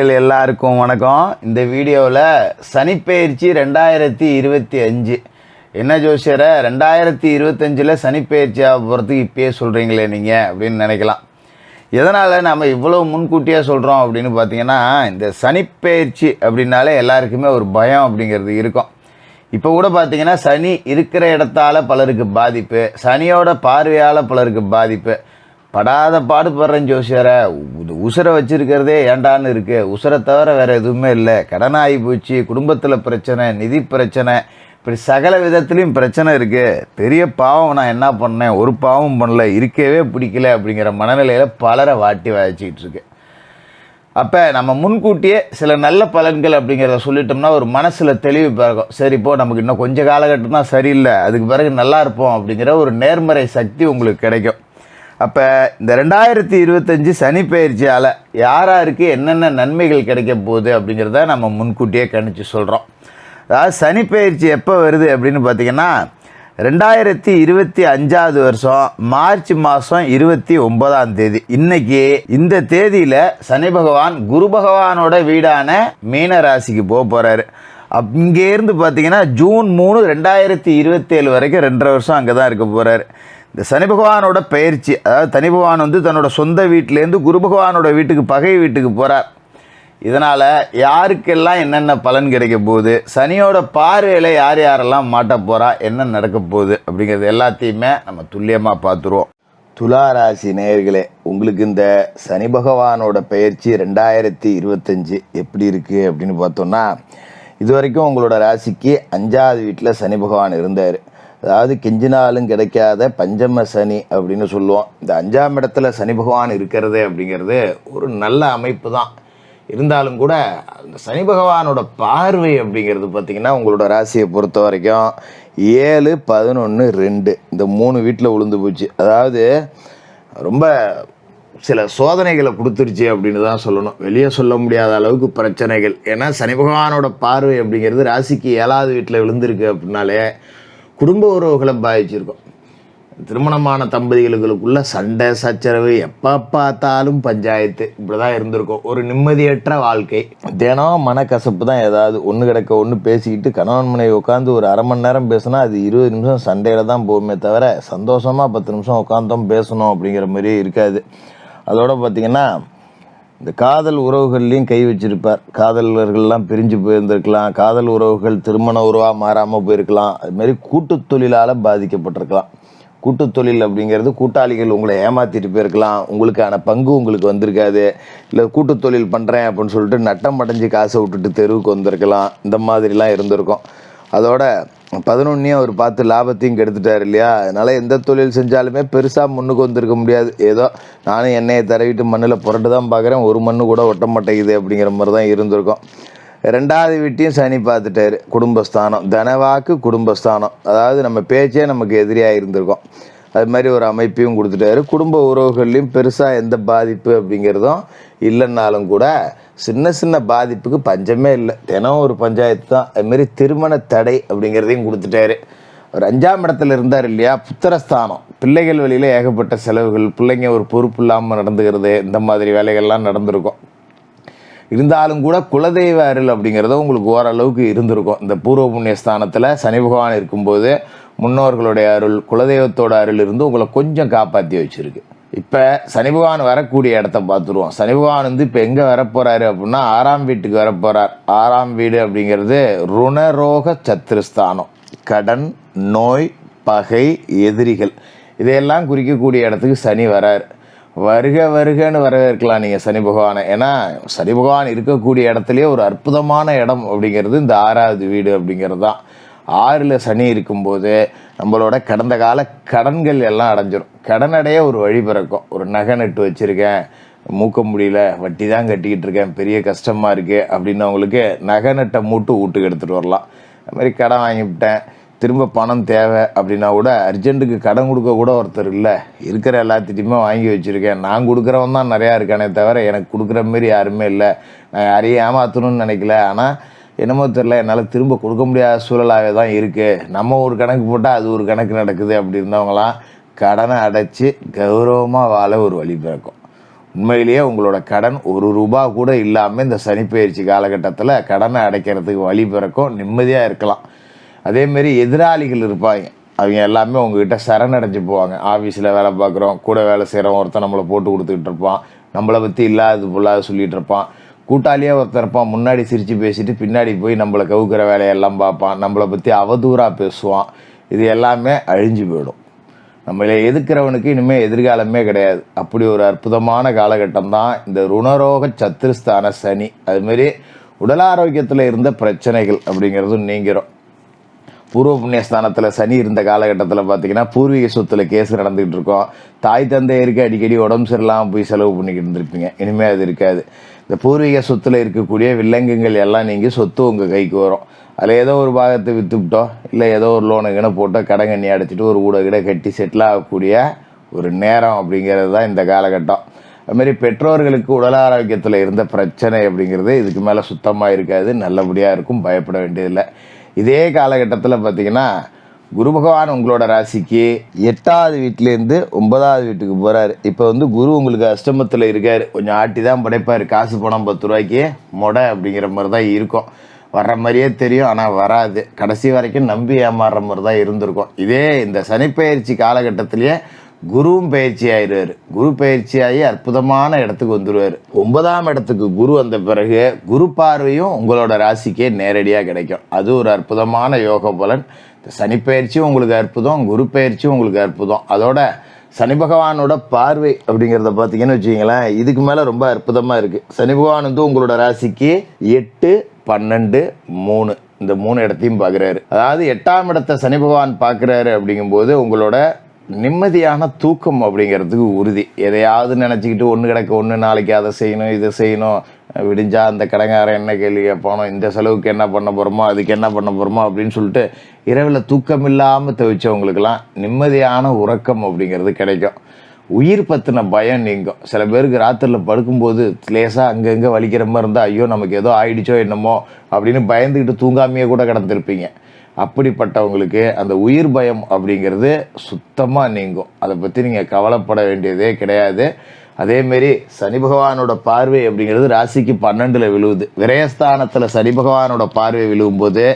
எல்லாருக்கும் வணக்கம். இந்த வீடியோவில் சனிப்பெயர்ச்சி ரெண்டாயிரத்தி இருபத்தி அஞ்சு. என்ன ஜோசியரை ரெண்டாயிரத்தி இருபத்தஞ்சில் சனிப்பெயர்ச்சியாக போகிறதுக்கு இப்பயே சொல்கிறீங்களே நீங்கள் அப்படின்னு நினைக்கலாம். எதனால் நம்ம இவ்வளோ முன்கூட்டியாக சொல்கிறோம் அப்படின்னு பார்த்தீங்கன்னா இந்த சனிப்பெயர்ச்சி அப்படின்னாலே எல்லாருக்குமே ஒரு பயம் அப்படிங்கிறது இருக்கும். இப்போ கூட பார்த்தீங்கன்னா சனி இருக்கிற இடத்தால் பலருக்கு பாதிப்பு சனியோட பார்வையால் பலருக்கு பாதிப்பு படாத பாடுபடுறேன் ஜோசியரை. உசுரை வச்சிருக்கிறதே ஏண்டான்னு இருக்கு. உசுரை தவிர வேறு எதுவுமே இல்லை. கடன் ஆகி போச்சு. குடும்பத்தில் பிரச்சனை நிதி பிரச்சனை. இப்படி சகல விதத்துலேயும் பிரச்சனை இருக்குது பெரிய பாவம் நான் என்ன பண்ணேன்? ஒரு பாவம் பண்ணல. இருக்கவே பிடிக்கல அப்படிங்கிற மனநிலையில் பலரை வாட்டி வாய்ச்சிக்கிட்டு இருக்கு. அப்போ நம்ம முன்கூட்டியே சில நல்ல பலன்கள் அப்படிங்கிறத சொல்லிட்டோம்னா ஒரு மனசில் தெளிவு பிறகும் சரி இப்போ நமக்கு இன்னும் கொஞ்சம் காலகட்டம் தான் சரியில்லை. அதுக்கு பிறகு நல்லா இருப்போம் அப்படிங்கிற ஒரு நேர்மறை சக்தி உங்களுக்கு கிடைக்கும். அப்போ இந்த ரெண்டாயிரத்தி இருபத்தஞ்சி சனி பயிற்சியால் என்னென்ன நன்மைகள் கிடைக்க போகுது அப்படிங்கிறத நம்ம முன்கூட்டியே கணிச்சு சொல்கிறோம் அதாவது சனி பயிற்சி எப்போ வருது அப்படின்னு பார்த்தீங்கன்னா ரெண்டாயிரத்தி இருபத்தி அஞ்சாவது வருஷம் மார்ச் மாதம் இருபத்தி ஒன்பதாம் தேதி. இன்னைக்கு இந்த தேதியில் சனி பகவான் குரு பகவானோட வீடான மீன ராசிக்கு போக போகிறாரு இங்கேருந்து பார்த்தீங்கன்னா ஜூன் மூணு ரெண்டாயிரத்தி இருபத்தேழு வரைக்கும் ரெண்டரை வருஷம் அங்கே தான் இருக்க போகிறாரு இந்த சனி பகவானோட பயிற்சி அதாவது தனி பகவான் வந்து தன்னோட சொந்த வீட்டிலேருந்து குரு பகவானோட வீட்டுக்கு பகை வீட்டுக்கு போகிறார் இதனால் யாருக்கெல்லாம் என்னென்ன பலன் கிடைக்க போகுது சனியோட பார்வையில் யார் யாரெல்லாம் மாட்ட போகிறா என்ன நடக்க போகுது அப்படிங்கிறது எல்லாத்தையுமே நம்ம துல்லியமாக பார்த்துருவோம். துலா ராசி நேயர்களே உங்களுக்கு இந்த சனி பகவானோட பயிற்சி ரெண்டாயிரத்தி இருபத்தஞ்சி எப்படி இருக்குது அப்படின்னு பார்த்தோன்னா இது வரைக்கும் உங்களோட ராசிக்கு அஞ்சாவது வீட்டில் சனி பகவான் இருந்தார். அதாவது கெஞ்சினாலும் கிடைக்காத பஞ்சம சனி அப்படின்னு சொல்லுவோம். இந்த அஞ்சாம் இடத்துல சனி பகவான் இருக்கிறது அப்படிங்கிறது ஒரு நல்ல அமைப்பு தான். இருந்தாலும் கூட அந்த சனி பகவானோட பார்வை அப்படிங்கிறது பார்த்திங்கன்னா உங்களோட ராசியை பொறுத்த வரைக்கும் ஏழு பதினொன்று ரெண்டு இந்த மூணு வீட்டில் உளுந்து போச்சு. அதாவது ரொம்ப சில சோதனைகளை கொடுத்துருச்சு அப்படின்னு தான் சொல்லணும். வெளியே சொல்ல முடியாத அளவுக்கு பிரச்சனைகள். ஏன்னா சனி பகவானோட பார்வை அப்படிங்கிறது ராசிக்கு ஏழாவது வீட்டில் விழுந்திருக்கு அப்படின்னாலே குடும்ப உறவுகளை பாதிச்சிருக்கும். திருமணமான தம்பதிகளுக்குள்ள சண்டை சச்சரவு எப்போ பார்த்தாலும் பஞ்சாயத்து இப்படி தான் இருந்திருக்கும். ஒரு நிம்மதியற்ற வாழ்க்கை. தினம் மனக்கசப்பு தான் ஏதாவது ஒன்று கிடக்க ஒன்று பேசிக்கிட்டு கணவன் மனைவி உட்காந்து ஒரு அரை மணி நேரம் பேசினா அது இருபது நிமிஷம் சண்டையில் தான் போகுமே தவிர சந்தோஷமாக பத்து நிமிஷம் உட்காந்தோம் பேசணும் அப்படிங்கிற மாதிரியே இருக்காது. அதோட பார்த்திங்கன்னா இந்த காதல் உறவுகள்லையும் கை வச்சிருப்பார். காதலர்கள்லாம் பிரிஞ்சு போயிருந்திருக்கலாம். காதல் உறவுகள் திருமண உறவாக மாறாமல் போயிருக்கலாம். அதுமாரி கூட்டுத் தொழிலால் பாதிக்கப்பட்டிருக்கலாம். கூட்டுத் தொழில் அப்படிங்கிறது கூட்டாளிகள் உங்களை ஏமாற்றிட்டு போயிருக்கலாம். உங்களுக்கான பங்கு உங்களுக்கு வந்திருக்காது. இல்லை கூட்டுத் தொழில் பண்ணுறேன் அப்படின்னு சொல்லிட்டு நட்டம் அடைஞ்சு காசை விட்டுட்டு தெருவுக்கு வந்திருக்கலாம். இந்த மாதிரிலாம் இருந்திருக்கும். அதோட பதினொன்னையும் அவர் பார்த்து லாபத்தையும் கெடுத்துட்டார் இல்லையா? அதனால் எந்த தொழில் செஞ்சாலுமே பெருசாக முன்னுக்கு வந்திருக்க முடியாது. ஏதோ நானும் எண்ணெயை தடவிட்டு மண்ணில் புரட்டு தான் பார்க்குறேன். ஒரு மண்ணு கூட ஒட்ட மாட்டேங்குது அப்படிங்கிற மாதிரி தான் இருந்திருக்கும். ரெண்டாவது வீட்டையும் சனி பார்த்துட்டாரு. குடும்பஸ்தானம். தனவாக்கு குடும்பஸ்தானம். அதாவது நம்ம பேச்சே நமக்கு எதிரியாக இருந்திருக்கும். அது மாதிரி ஒரு அமைப்பையும் கொடுத்துட்டாரு. குடும்ப உறவுகள்லையும் பெருசாக எந்த பாதிப்பு அப்படிங்கிறதும் இல்லைன்னாலும் கூட சின்ன சின்ன பாதிப்புக்கு பஞ்சமே இல்லை. தினம் ஒரு பஞ்சாயத்து தான். அதுமாரி திருமண தடை அப்படிங்கிறதையும் கொடுத்துட்டாரு. ஒரு அஞ்சாம் இடத்துல இருந்தார் இல்லையா? புத்திரஸ்தானம். பிள்ளைகள் வழியில் ஏகப்பட்ட செலவுகள் பிள்ளைங்க ஒரு பொறுப்பு இல்லாமல் நடந்துக்கிறது இந்த மாதிரி வேலைகள்லாம் நடந்திருக்கும். இருந்தாலும் கூட குலதெய்வ அருள் அப்படிங்கிறத உங்களுக்கு ஓரளவுக்கு இருந்திருக்கும். இந்த பூர்வ புண்ணிய ஸ்தானத்தில் சனி பகவான் இருக்கும்போது முன்னோர்களுடைய அருள் குலதெய்வத்தோட அருள் இருந்து உங்களை கொஞ்சம் காப்பாற்றி வச்சுருக்கு. இப்போ சனி பகவான் வரக்கூடிய இடத்த பார்த்துருவோம். சனி பகவான் வந்து இப்போ எங்கே வரப்போகிறாரு அப்படின்னா ஆறாம் வீட்டுக்கு வரப்போகிறார் ஆறாம் வீடு அப்படிங்கிறது ருணரோக சத்துருஸ்தானம் கடன் நோய் பகை எதிரிகள். இதையெல்லாம் குறிக்கக்கூடிய இடத்துக்கு சனி வராரு. வருக வருகன்னு வரவேற்கலாம் நீங்கள் சனி பகவானை ஏன்னா சனி பகவான் இருக்கக்கூடிய இடத்துலையே ஒரு அற்புதமான இடம் அப்படிங்கிறது இந்த ஆறாவது வீடு அப்படிங்கிறது தான் ஆறில் சனி இருக்கும்போது நம்மளோட கடந்த கால கடன்கள் எல்லாம் அடைஞ்சிரும். கடனடைய ஒரு வழி பிறக்கும். ஒரு நகை நட்டு வச்சுருக்கேன். மூக்க முடியல. வட்டி தான் கட்டிக்கிட்டு இருக்கேன். பெரிய கஷ்டமாக இருக்குது அப்படின்னு அவங்களுக்கு நகை நட்டை மூட்டு வீட்டுக்கு எடுத்துகிட்டு வரலாம். அது மாதிரி கடன் வாங்கிவிட்டேன் திரும்ப பணம் தேவை அப்படின்னா கூட அர்ஜென்ட்டுக்கு கடன் கொடுக்க கூட ஒருத்தர் இல்லை. இருக்கிற எல்லாத்திட்டையுமே வாங்கி வச்சுருக்கேன். நான் கொடுக்குறவன் தான் நிறையா இருக்கானே தவிர எனக்கு கொடுக்குற மாரி யாருமே இல்லை. நான் யாரையும் ஏமாற்றணும்னு நினைக்கல. ஆனால் என்னமோ தெரில என்னால் திரும்ப கொடுக்க முடியாத சூழலாகவே தான் இருக்குது நம்ம ஒரு கணக்கு போட்டால் அது ஒரு கணக்கு நடக்குது அப்படி இருந்தவங்களாம் கடனை அடைச்சி கௌரவமாக வாழ ஒரு வழி பிறக்கும். உண்மையிலேயே உங்களோட கடன் ஒரு ரூபா கூட இல்லாமல் இந்த சனிப்பயிற்சி காலகட்டத்தில் கடனை அடைக்கிறதுக்கு வழி பிறக்கும். நிம்மதியாக இருக்கலாம். அதேமாரி எதிராளிகள் இருப்பாங்க. அவங்க எல்லாமே உங்ககிட்ட சரணடைஞ்சு போவாங்க. ஆஃபீஸில் வேலை பார்க்குறோம் கூட வேலை செய்கிறோம் ஒருத்தன் நம்மளை போட்டு கொடுத்துக்கிட்டு இருப்பான். நம்மளை பற்றி இல்லாதது பொல்லாத சொல்லிகிட்டு இருப்பான். கூட்டாளியாக ஒருத்தர் இருப்பான் முன்னாடி சிரித்து பேசிட்டு பின்னாடி போய் நம்மளை கவுக்கிற வேலையெல்லாம் பார்ப்பான். நம்மளை பற்றி அவதூறாக பேசுவான். இது எல்லாமே அழிஞ்சு போயிடும். நம்மளை எதிர்க்கிறவனுக்கு இனிமேல் எதிர்காலமே கிடையாது. அப்படி ஒரு அற்புதமான காலகட்டம் தான் இந்த ருணரோக சத்துருஸ்தான சனி. அதுமாரி உடல் ஆரோக்கியத்தில் இருந்த பிரச்சனைகள் அப்படிங்கிறதும் நீங்கிறோம் பூர்வ புண்ணியஸ்தானத்தில் சனி இருந்த காலகட்டத்தில் பார்த்தீங்கன்னா பூர்வீக சொத்தில் கேஸ் நடந்துகிட்டு இருக்கோம். தாய் தந்தையருக்கு அடிக்கடி உடம்பு சரியில்லாமல் போய் செலவு பண்ணிக்கிட்டு இருந்திருப்பீங்க. இனிமேல் அது இருக்காது. இந்த பூர்வீக சொத்தில் இருக்கக்கூடிய வில்லங்கங்கள் எல்லாம் நீங்கள் சொத்து உங்கள் கைக்கு வரும். அதில் ஏதோ ஒரு பாகத்தை விற்றுவிட்டோம் இல்லை ஏதோ ஒரு லோனு கிண போட்டோ கடங்கண்ணி அடைச்சிட்டு ஒரு ஊட கிட கட்டி செட்டில் ஆகக்கூடிய ஒரு நேரம் அப்படிங்கிறது தான் இந்த காலகட்டம். அதுமாரி பெற்றோர்களுக்கு உடல் ஆரோக்கியத்தில் இருந்த பிரச்சனை அப்படிங்கிறது இதுக்கு மேலே சுத்தமாக இருக்காது நல்லபடியாக இருக்கும் பயப்பட வேண்டியதில்லை. இதே காலகட்டத்தில் பார்த்தீங்கன்னா குரு பகவான் உங்களோட ராசிக்கு எட்டாவது வீட்டிலேருந்து ஒன்பதாவது வீட்டுக்கு போகிறாரு இப்போ வந்து குரு உங்களுக்கு அஷ்டமத்தில் இருக்கார். கொஞ்சம் ஆட்டி தான் படைப்பார். காசு பணம் பத்து ரூபாய்க்கு மொடை அப்படிங்கிற மாதிரி தான் இருக்கும். வர்ற மாதிரியே தெரியும். ஆனால் வராது. கடைசி வரைக்கும் நம்பி ஏமாறுற மாதிரி தான் இருந்திருக்கும். இதே இந்த சனிப்பெயர்ச்சி காலகட்டத்திலேயே குருவும் பயிற்சி ஆயிடுவார். குரு பயிற்சி ஆகி அற்புதமான இடத்துக்கு வந்துடுவார் ஒன்பதாம் இடத்துக்கு குரு வந்த பிறகு குரு பார்வையும் உங்களோட ராசிக்கே நேரடியாக கிடைக்கும். அது ஒரு அற்புதமான யோக பலன் இந்த சனிப்பெயர்ச்சியும் உங்களுக்கு அற்புதம் குரு பயிற்சி உங்களுக்கு அற்புதம். அதோட சனி பகவானோட பார்வை அப்படிங்கிறத பார்த்தீங்கன்னு வச்சுக்கிங்களேன் இதுக்கு மேலே ரொம்ப அற்புதமாக இருக்குது சனி பகவான் வந்து உங்களோட ராசிக்கு எட்டு பன்னெண்டு மூணு. இந்த மூணு இடத்தையும் பார்க்குறாரு. அதாவது எட்டாம் இடத்தை சனி பகவான் பார்க்குறாரு அப்படிங்கும்போது உங்களோட நிம்மதியான தூக்கம் அப்படிங்கிறதுக்கு உறுதி. எதையாவது நினச்சிக்கிட்டு ஒன்று கிடக்க ஒன்று நாளைக்கு அதை செய்யணும் இதை செய்யணும். விடிஞ்சா அந்த கடங்காரன் என்ன கேள்வி கேட்பானோ இந்த செலவுக்கு என்ன பண்ண போகிறோமோ அதுக்கு என்ன பண்ண போகிறோமோ அப்படின்னு சொல்லிட்டு இரவில் தூக்கம் இல்லாமல் தவிச்சவங்களுக்கெல்லாம் நிம்மதியான உறக்கம் அப்படிங்கிறது கிடைக்கும். உயிர் பற்றின பயம் நீங்கும். சில பேருக்கு ராத்திரியில் படுக்கும்போது லேசாக அங்கங்கே வலிக்கிற மாதிரி இருந்தால் ஐயோ நமக்கு ஏதோ ஆயிடுச்சோ என்னமோ அப்படின்னு பயந்துக்கிட்டு தூங்காமையே கூட கிடந்திருப்பீங்க. அப்படிப்பட்டவங்களுக்கு அந்த உயிர் பயம் அப்படிங்கிறது சுத்தமாக நீங்கும். அதை பற்றி நீங்கள் கவலைப்பட வேண்டியதே கிடையாது. அதேமாரி சனி பகவானோட பார்வை அப்படிங்கிறது ராசிக்கு பன்னெண்டில் விழுவுது. விரயஸ்தானத்தில் சனி பகவானோட பார்வை விழுவும்போது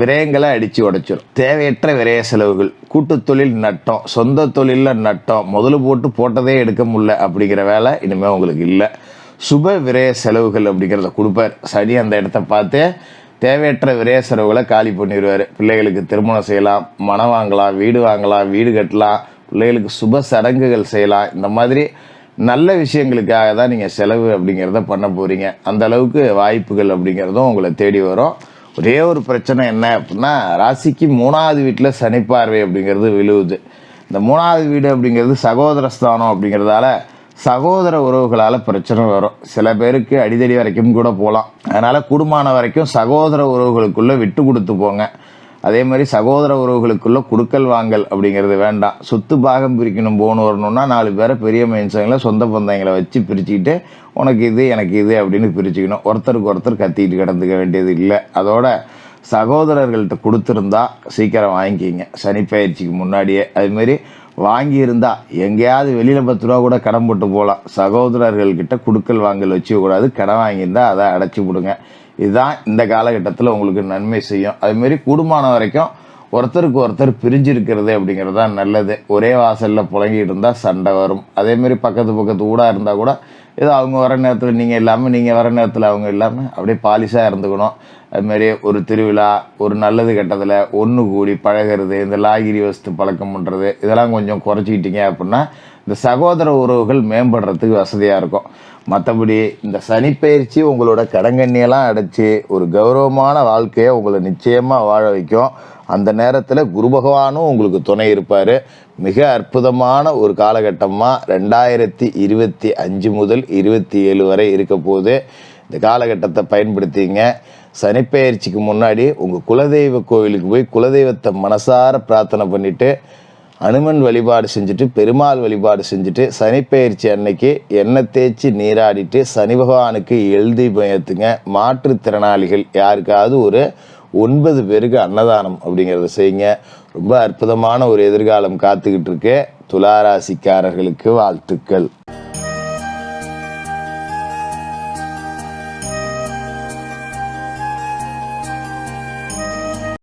விரயங்களை அடித்து உடைச்சிடும் தேவையற்ற விரய செலவுகள் கூட்டு தொழில் நட்டம் சொந்த தொழிலில் நட்டம் முதல்ல போட்டு போட்டதே எடுக்க முடியல அப்படிங்கிற வேலை இனிமேல் உங்களுக்கு இல்லை. சுப விரய செலவுகள் அப்படிங்கிறத கொடுப்பார். சனி அந்த இடத்த பார்த்து தேவையற்ற விரைய செலவுகளை காலி பண்ணிடுவார் பிள்ளைகளுக்கு திருமணம் செய்யலாம் மனம் வாங்கலாம் வீடு வாங்கலாம் வீடு கட்டலாம் பிள்ளைகளுக்கு சுப சடங்குகள் செய்யலாம். இந்த மாதிரி நல்ல விஷயங்களுக்காக தான் நீங்கள் செலவு அப்படிங்கிறத பண்ண போகிறீங்க அந்த அளவுக்கு வாய்ப்புகள் அப்படிங்கிறதும் உங்களை தேடி வரும். ஒரே ஒரு பிரச்சனை என்ன அப்படின்னா ராசிக்கு மூணாவது வீட்டில் சனிப்பார்வை அப்படிங்கிறது விழுவுது. இந்த மூணாவது வீடு அப்படிங்கிறது சகோதர ஸ்தானம் அப்படிங்கிறதால சகோதர உறவுகளால் பிரச்சனை வரும். சில பேருக்கு அடிதடி வரைக்கும் கூட போகலாம் அதனால் குடுமான வரைக்கும் சகோதர உறவுகளுக்குள்ளே விட்டு கொடுத்து போங்க. அதே மாதிரி சகோதர உறவுகளுக்குள்ளே குடுக்கல் வாங்கல் அப்படிங்கிறது வேண்டாம். சொத்து பாகம் பிரிக்கணும் போகணும் வரணும்னா நாலு பேரை பெரிய மனுஷங்களை சொந்த பந்தங்களை வச்சு பிரிச்சுக்கிட்டு உனக்கு இது எனக்கு இது அப்படின்னு பிரிச்சுக்கணும். ஒருத்தருக்கு ஒருத்தர் கத்திக்கிட்டு கிடந்துக்க வேண்டியது இல்லை. அதோட சகோதரர்கள்ட்ட கொடுத்துருந்தா சீக்கிரம் வாங்கிக்கிங்க. சனி பயிற்சிக்கு முன்னாடியே. அதுமாரி வாங்கியிருந்தா எங்கேயாவது வெளியில் பத்து ரூபா கூட கடன் போட்டு போகலாம். சகோதரர்கள்கிட்ட குடுக்கல் வாங்கல் வச்சுக்கூடாது கடன் வாங்கியிருந்தால் அதை அடைச்சி விடுங்க. இதுதான் இந்த காலகட்டத்தில் உங்களுக்கு நன்மை செய்யும். அதுமாரி கூடுமான வரைக்கும் ஒருத்தருக்கு ஒருத்தர் பிரிஞ்சிருக்கிறது அப்படிங்கிறது தான் நல்லது. ஒரே வாசலில் புழங்கிட்டு இருந்தால் சண்டை வரும். அதேமாரி பக்கத்து பக்கத்து ஊடாக இருந்தால் கூட ஏதோ அவங்க வர நேரத்தில் நீங்கள் இல்லாமல் நீங்கள் வர நேரத்தில் அவங்க இல்லாமல் அப்படியே பாலிஷாக இருந்துக்கணும். அதுமாரி ஒரு திருவிழா ஒரு நல்லது கெட்டதில் ஒன்று கூடி பழகிறது இந்த லாகிரி வஸ்து பழக்கம் பண்ணுறது இதெல்லாம் கொஞ்சம் குறைச்சிக்கிட்டீங்க அப்படின்னா இந்த சகோதர உறவுகள் மேம்படுறதுக்கு வசதியாக இருக்கும். மற்றபடி இந்த சனிப்பயிற்சி உங்களோட கடங்கண்ணியெல்லாம் அடைச்சி ஒரு கௌரவமான வாழ்க்கையை உங்களை நிச்சயமாக வாழ வைக்கும். அந்த நேரத்தில் குரு பகவானும் உங்களுக்கு துணை இருப்பார். மிக அற்புதமான ஒரு காலகட்டமாக ரெண்டாயிரத்தி இருபத்தி அஞ்சு முதல் இருபத்தி ஏழு வரை இருக்க போது இந்த காலகட்டத்தை பயன்படுத்திங்க. சனிப்பெயர்ச்சிக்கு முன்னாடி உங்கள் குலதெய்வ கோவிலுக்கு போய் குலதெய்வத்தை மனசார பிரார்த்தனை பண்ணிவிட்டு அனுமன் வழிபாடு செஞ்சுட்டு பெருமாள் வழிபாடு செஞ்சுட்டு சனிப்பெயர்ச்சி அன்னைக்கு எண்ணெய் தேய்ச்சி நீராடிட்டு சனி பகவானுக்கு எழுதி பயத்துங்க மாற்றுத்திறனாளிகள் யாருக்காவது ஒரு ஒன்பது பேருக்கு அன்னதானம் அப்படிங்கிறத செய்யுங்க. ரொம்ப அற்புதமான ஒரு எதிர்காலம் காத்துக்கிட்டு இருக்கு. துளாராசிக்காரர்களுக்கு வாழ்த்துக்கள்.